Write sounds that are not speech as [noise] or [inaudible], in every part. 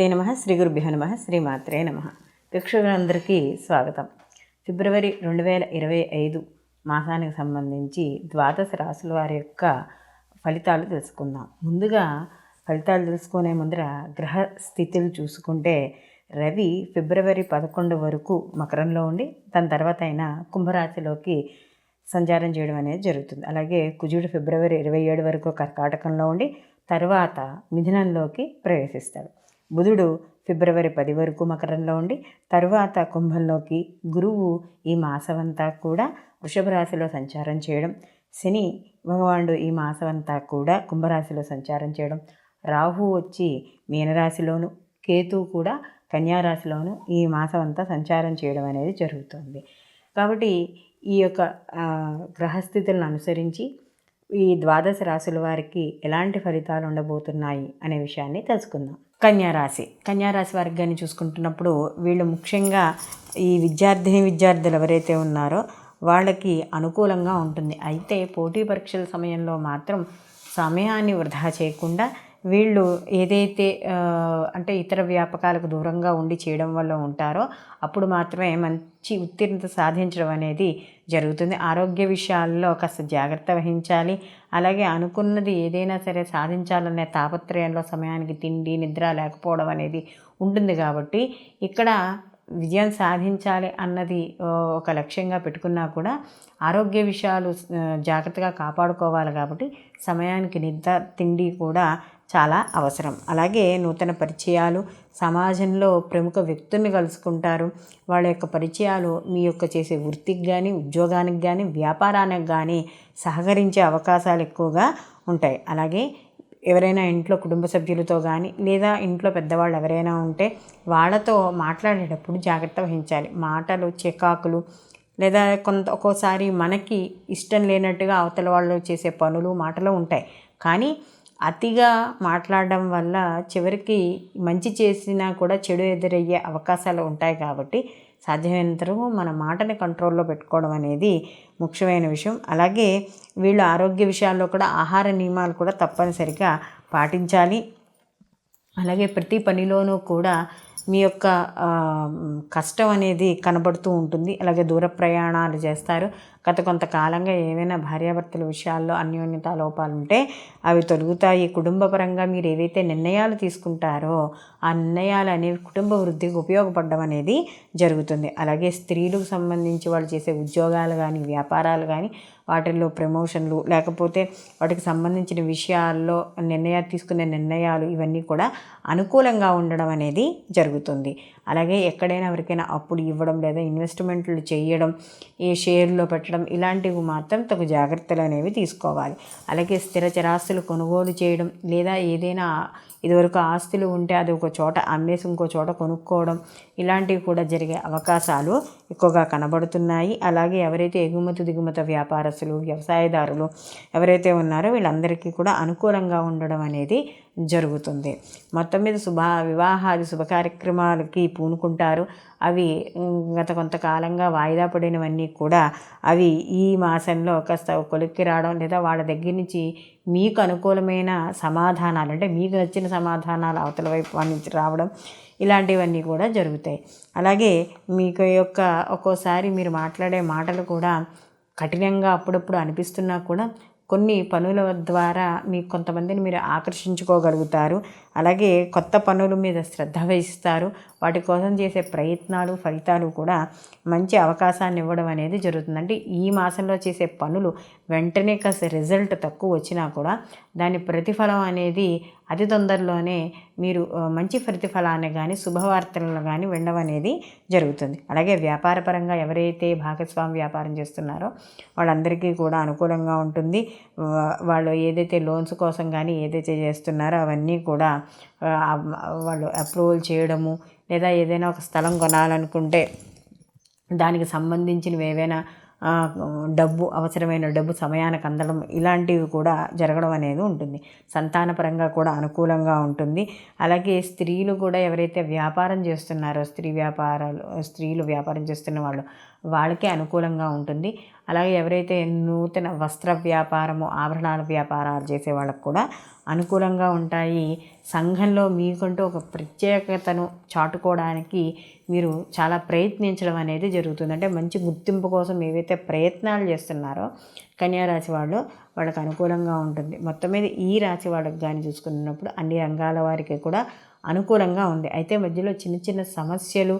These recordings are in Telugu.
శ్రీమతే నమ శ్రీ గురుభ్యో నమ శ్రీమాత్రే నమ. ప్రేక్షకులందరికీ స్వాగతం. ఫిబ్రవరి రెండు వేల ఇరవై ఐదు మాసానికి సంబంధించి ద్వాదశ రాసుల వారి యొక్క ఫలితాలు తెలుసుకుందాం. ముందుగా ఫలితాలు తెలుసుకునే ముందర గ్రహ స్థితులు చూసుకుంటే రవి ఫిబ్రవరి పదకొండు వరకు మకరంలో ఉండి దాని తర్వాత అయినా కుంభరాశిలోకి సంచారం చేయడం అనేది జరుగుతుంది. అలాగే కుజుడు ఫిబ్రవరి ఇరవై ఏడు వరకు కర్కాటకంలో ఉండి తర్వాత మిథునంలోకి ప్రవేశిస్తాడు. బుధుడు ఫిబ్రవరి పది వరకు మకరంలో ఉండి తరువాత కుంభంలోకి గురువు ఈ మాసమంతా కూడా వృషభ రాశిలో సంచారం చేయడం శని భగవానుడు ఈ మాసమంతా కూడా కుంభరాశిలో సంచారం చేయడం రాహు వచ్చి మీనరాశిలోను కేతు కూడా కన్యారాశిలోను ఈ మాసం అంతా సంచారం చేయడం అనేది జరుగుతుంది. కాబట్టి ఈ యొక్క గ్రహస్థితులను అనుసరించి ఈ ద్వాదశ రాశుల వారికి ఎలాంటి ఫలితాలు ఉండబోతున్నాయి అనే విషయాన్ని తెలుసుకుందాం. కన్యారాశి. కన్యారాశి వారికి కానీ చూసుకుంటున్నప్పుడు వీళ్ళు ముఖ్యంగా ఈ విద్యార్థిని విద్యార్థులు ఎవరైతే ఉన్నారో వాళ్ళకి అనుకూలంగా ఉంటుంది. అయితే పోటీ పరీక్షల సమయంలో మాత్రం సమయాన్ని వృధా చేయకుండా వీళ్ళు ఏదైతే అంటే ఇతర వ్యాపకాలకు దూరంగా ఉండి చేయడం వల్ల ఉంటారో అప్పుడు మాత్రమే మంచి ఉత్తీర్ణత సాధించడం అనేది జరుగుతుంది. ఆరోగ్య విషయాల్లో కాస్త జాగ్రత్త వహించాలి. అలాగే అనుకున్నది ఏదైనా సరే సాధించాలనే తాపత్రయంలో సమయానికి తిండి నిద్ర లేకపోవడం అనేది ఉంటుంది కాబట్టి ఇక్కడ విజయం సాధించాలి అన్నది ఒక లక్ష్యంగా పెట్టుకున్నా కూడా ఆరోగ్య విషయాలు జాగ్రత్తగా కాపాడుకోవాలి కాబట్టి సమయానికి నిద్ర తిండి కూడా చాలా అవసరం. అలాగే నూతన పరిచయాలు సమాజంలో ప్రముఖ వ్యక్తుల్ని కలుసుకుంటారు. వాళ్ళ యొక్క పరిచయాలు మీ యొక్క చేసే వృత్తికి కానీ ఉద్యోగానికి కానీ వ్యాపారానికి కానీ సహకరించే అవకాశాలు ఎక్కువగా ఉంటాయి. అలాగే ఎవరైనా ఇంట్లో కుటుంబ సభ్యులతో కానీ లేదా ఇంట్లో పెద్దవాళ్ళు ఎవరైనా ఉంటే వాళ్ళతో మాట్లాడేటప్పుడు జాగ్రత్త వహించాలి. మాటలు చికాకులు లేదా కొంత ఒక్కోసారి మనకి ఇష్టం లేనట్టుగా అవతల వాళ్ళు చేసే పనులు మాటలు ఉంటాయి. కానీ అతిగా మాట్లాడడం వల్ల చివరికి మంచి చేసినా కూడా చెడు ఎదురయ్యే అవకాశాలు ఉంటాయి కాబట్టి సాధ్యమైనంతరము మన మాటని కంట్రోల్లో పెట్టుకోవడం అనేది ముఖ్యమైన విషయం. అలాగే వీళ్ళు ఆరోగ్య విషయాల్లో కూడా ఆహార నియమాలు కూడా తప్పనిసరిగా పాటించాలి. అలాగే ప్రతి పనిలోనూ కూడా మీ యొక్క కష్టం అనేది కనబడుతూ ఉంటుంది. అలాగే దూర ప్రయాణాలు చేస్తారు. గత కొంతకాలంగా ఏవైనా భార్యాభర్తల విషయాల్లో అన్యోన్యత లోపాలు ఉంటే అవి తొలుగుతాయి. కుటుంబపరంగా మీరు ఏవైతే నిర్ణయాలు తీసుకుంటారో ఆ నిర్ణయాలు అనేవి కుటుంబ వృద్ధికి ఉపయోగపడడం అనేది జరుగుతుంది. అలాగే స్త్రీలకు సంబంధించి వాళ్ళు చేసే ఉద్యోగాలు కానీ వ్యాపారాలు కానీ వాటిల్లో ప్రమోషన్లు లేకపోతే వాటికి సంబంధించిన విషయాల్లో నిర్ణయాలు తీసుకునే నిర్ణయాలు ఇవన్నీ కూడా అనుకూలంగా ఉండడం అనేది జరుగుతుంది. అలాగే ఎక్కడైనా ఎవరికైనా అప్పులు ఇవ్వడం లేదా ఇన్వెస్ట్మెంట్లు చేయడం ఈ షేర్లో పెట్టడం ఇలాంటివి మాత్రం తగు జాగ్రత్తలు అనేవి తీసుకోవాలి. అలాగే స్థిర చరాస్తులు కొనుగోలు చేయడం లేదా ఏదైనా ఇదివరకు ఆస్తులు ఉంటే అది ఒక చోట అమ్మేసి ఇంకో చోట కొనుక్కోవడం ఇలాంటివి కూడా జరిగే అవకాశాలు ఎక్కువగా కనబడుతున్నాయి. అలాగే ఎవరైతే ఎగుమతి దిగుమతి వ్యాపారస్తులు వ్యవసాయదారులు ఎవరైతే ఉన్నారో వీళ్ళందరికీ కూడా అనుకూలంగా ఉండడం అనేది జరుగుతుంది. మొత్తం మీద శుభ వివాహాది శుభ కార్యక్రమాలకి పూనుకుంటారు. అవి గత కొంతకాలంగా వాయిదా పడినవన్నీ కూడా అవి ఈ మాసంలో కాస్త కొలిక్కి రావడం లేదా వాళ్ళ దగ్గర నుంచి మీకు అనుకూలమైన సమాధానాలు అంటే మీకు నచ్చిన సమాధానాలు అవతల వైపు నుంచి రావడం ఇలాంటివన్నీ కూడా జరుగుతాయి. అలాగే మీకు యొక్క ఒక్కోసారి మీరు మాట్లాడే మాటలు కూడా కఠినంగా అప్పుడప్పుడు అనిపిస్తున్నా కూడా కొన్ని పనుల ద్వారా మీ కొంతమందిని మీరు ఆకర్షించుకోగలుగుతారు. అలాగే కొత్త పనుల మీద శ్రద్ధ వహిస్తారు. వాటి కోసం చేసే ప్రయత్నాలు ఫలితాలు కూడా మంచి అవకాశాన్ని ఇవ్వడం అనేది జరుగుతుంది అంటే ఈ మాసంలో చేసే పనులు వెంటనే కాస్త రిజల్ట్ తక్కువ వచ్చినా కూడా దాని ప్రతిఫలం అనేది అతి తొందరలోనే మీరు మంచి ప్రతిఫలాన్ని కానీ శుభవార్తలను కానీ వినడం అనేది జరుగుతుంది. అలాగే వ్యాపారపరంగా ఎవరైతే భాగస్వామి వ్యాపారం చేస్తున్నారో వాళ్ళందరికీ కూడా అనుకూలంగా ఉంటుంది. వాళ్ళు ఏదైతే లోన్స్ కోసం కానీ ఏదైతే చేస్తున్నారో అవన్నీ కూడా వాళ్ళు అప్రూవల్ చేయడము లేదా ఏదైనా ఒక స్థలం కొనాలనుకుంటే దానికి సంబంధించినవి ఏవైనా డబ్బు అవసరమైన డబ్బు సమయానికి అందడం ఇలాంటివి కూడా జరగడం అనేది ఉంటుంది. సంతానపరంగా కూడా అనుకూలంగా ఉంటుంది. అలాగే స్త్రీలు కూడా ఎవరైతే వ్యాపారం చేస్తున్నారో స్త్రీ వ్యాపారాలు స్త్రీలు వ్యాపారం చేస్తున్న వాళ్ళు వాళ్ళకే అనుకూలంగా ఉంటుంది. అలాగే ఎవరైతే నూతన వస్త్ర వ్యాపారము ఆభరణాల వ్యాపారాలు చేసే వాళ్ళకు కూడా అనుకూలంగా ఉంటాయి. సంఘంలో మీకంటూ ఒక ప్రత్యేకతను చాటుకోవడానికి మీరు చాలా ప్రయత్నించడం అనేది జరుగుతుంది. అంటే మంచి గుర్తింపు కోసం ఏవైతే ప్రయత్నాలు చేస్తున్నారో కన్యారాశి వాళ్ళు వాళ్ళకి అనుకూలంగా ఉంటుంది. మొత్తం మీద ఈ రాశి వాళ్ళకి కానీ చూసుకున్నప్పుడు అన్ని రంగాల వారికి కూడా అనుకూలంగా ఉంది. అయితే మధ్యలో చిన్న చిన్న సమస్యలు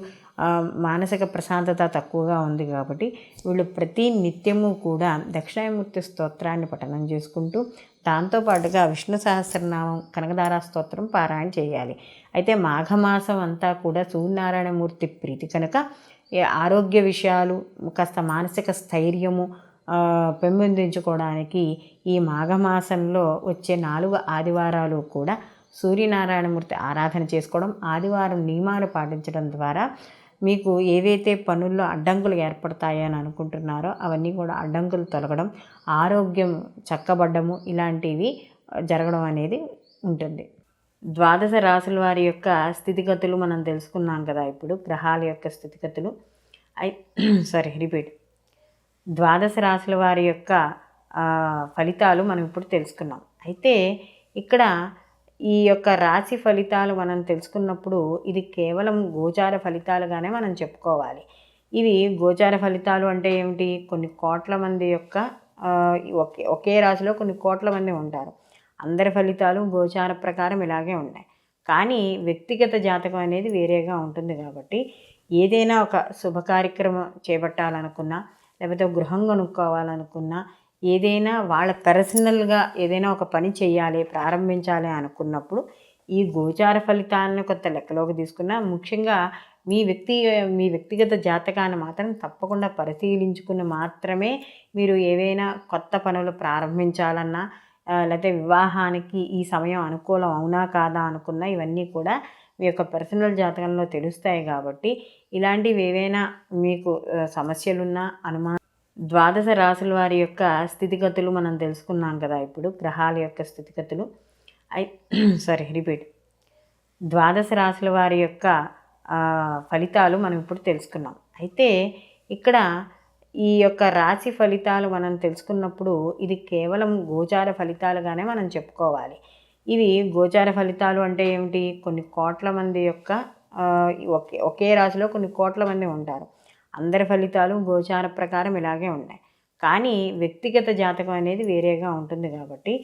మానసిక ప్రశాంతత తక్కువగా ఉంది కాబట్టి వీళ్ళు ప్రతి నిత్యము కూడా దక్షిణామూర్తి స్తోత్రాన్ని పఠనం చేసుకుంటూ దాంతోపాటుగా విష్ణు సహస్రనామం కనకదార స్తోత్రం పారాయణ చేయాలి. అయితే మాఘమాసం అంతా కూడా సూర్యనారాయణమూర్తి ప్రీతి కనుక ఆరోగ్య విషయాలు కాస్త మానసిక స్థైర్యము పెంపొందించుకోవడానికి ఈ మాఘమాసంలో వచ్చే నాలుగు ఆదివారాలు కూడా సూర్యనారాయణమూర్తి ఆరాధన చేసుకోవడం ఆదివారం నియమాలు పాటించడం ద్వారా మీకు ఏవైతే పనుల్లో అడ్డంకులు ఏర్పడతాయని అనుకుంటున్నారో అవన్నీ కూడా అడ్డంకులు తొలగడం ఆరోగ్యం చక్కబడ్డము ఇలాంటివి జరగడం అనేది ఉంటుంది. ద్వాదశ రాసుల వారి యొక్క స్థితిగతులు మనం తెలుసుకున్నాం కదా ఇప్పుడు గ్రహాల యొక్క స్థితిగతులు. ఐ సారీ రిపీట్ ద్వాదశ రాశుల వారి యొక్క ఫలితాలు మనం ఇప్పుడు తెలుసుకున్నాం. అయితే ఇక్కడ ఈ యొక్క రాశి ఫలితాలు మనం తెలుసుకున్నప్పుడు ఇది కేవలం గోచార ఫలితాలుగానే మనం చెప్పుకోవాలి. ఇవి గోచార ఫలితాలు అంటే ఏమిటి? కొన్ని కోట్ల మంది యొక్క ఒకే ఒకే రాశిలో కొన్ని కోట్ల మంది ఉంటారు. అందరి ఫలితాలు గోచార ప్రకారం ఇలాగే ఉన్నాయి. కానీ వ్యక్తిగత జాతకం అనేది వేరేగా ఉంటుంది కాబట్టి ఏదైనా ఒక శుభ కార్యక్రమం చేపట్టాలనుకున్నా లేకపోతే గృహం కొనుక్కోవాలనుకున్నా ఏదైనా వాళ్ళ పర్సనల్గా ఏదైనా ఒక పని చేయాలి ప్రారంభించాలి అనుకున్నప్పుడు ఈ గోచార ఫలితాలను కొత్త లెక్కలోకి తీసుకున్న ముఖ్యంగా మీ వ్యక్తి మీ వ్యక్తిగత జాతకాన్ని మాత్రం తప్పకుండా పరిశీలించుకుని మాత్రమే మీరు ఏవైనా కొత్త పనులు ప్రారంభించాలన్నా లేకపోతే వివాహానికి ఈ సమయం అనుకూలం అవునా కాదా అనుకున్నా ఇవన్నీ కూడా మీ యొక్క పర్సనల్ జాతకంలో తెలుస్తాయి కాబట్టి ఇలాంటివి ఏవైనా మీకు సమస్యలున్నా అనుమానం ద్వాదశ రాశుల వారి యొక్క స్థితిగతులు మనం తెలుసుకున్నాం కదా ఇప్పుడు గ్రహాల యొక్క స్థితిగతులు. ఐ [clears throat] సారీ రిపీట్ ద్వాదశ రాశుల వారి యొక్క ఫలితాలు మనం ఇప్పుడు తెలుసుకున్నాం. అయితే ఇక్కడ ఈ యొక్క రాశి ఫలితాలు మనం తెలుసుకున్నప్పుడు ఇది కేవలం గోచార ఫలితాలుగానే మనం చెప్పుకోవాలి. ఇవి గోచార ఫలితాలు అంటే ఏమిటి? కొన్ని కోట్ల మంది యొక్క ఒకే ఒకే రాశిలో కొన్ని కోట్ల మంది ఉంటారు. అందరి ఫలితాలు గోచార ప్రకారం ఇలాగే ఉన్నాయి. కానీ వ్యక్తిగత జాతకం అనేది వేరేగా ఉంటుంది కాబట్టి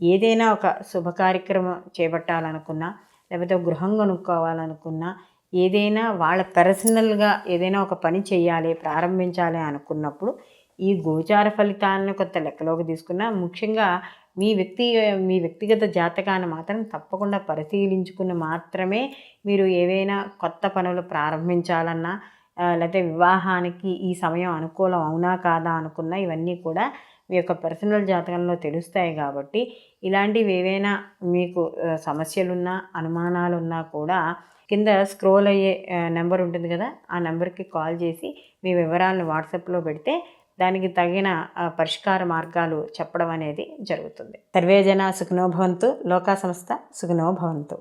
ఏదైనా ఒక శుభ కార్యక్రమం చేపట్టాలనుకున్నా లేకపోతే గృహం కొనుక్కోవాలనుకున్నా ఏదైనా వాళ్ళ పర్సనల్గా ఏదైనా ఒక పని చేయాలి ప్రారంభించాలి అనుకున్నప్పుడు ఈ గోచార ఫలితాలను కొత్త లెక్కలోకి తీసుకున్న ముఖ్యంగా మీ వ్యక్తి మీ వ్యక్తిగత జాతకాన్ని మాత్రం తప్పకుండా పరిశీలించుకుని మాత్రమే మీరు ఏవైనా కొత్త పనులు ప్రారంభించాలన్నా లేకపోతే వివాహానికి ఈ సమయం అనుకూలం అవునా కాదా అనుకున్న ఇవన్నీ కూడా మీ యొక్క పర్సనల్ జాతకంలో తెలుస్తాయి కాబట్టి ఇలాంటివి ఏవైనా మీకు సమస్యలున్నా అనుమానాలున్నా కూడా కింద స్క్రోల్ అయ్యే నెంబర్ ఉంటుంది కదా ఆ నెంబర్కి కాల్ చేసి మీ వివరాలను వాట్సాప్లో పెడితే దానికి తగిన పరిష్కార మార్గాలు చెప్పడం అనేది జరుగుతుంది. సర్వేజన సుఖనోభవంతు లోకా సంస్థ సుఖనోభవంతు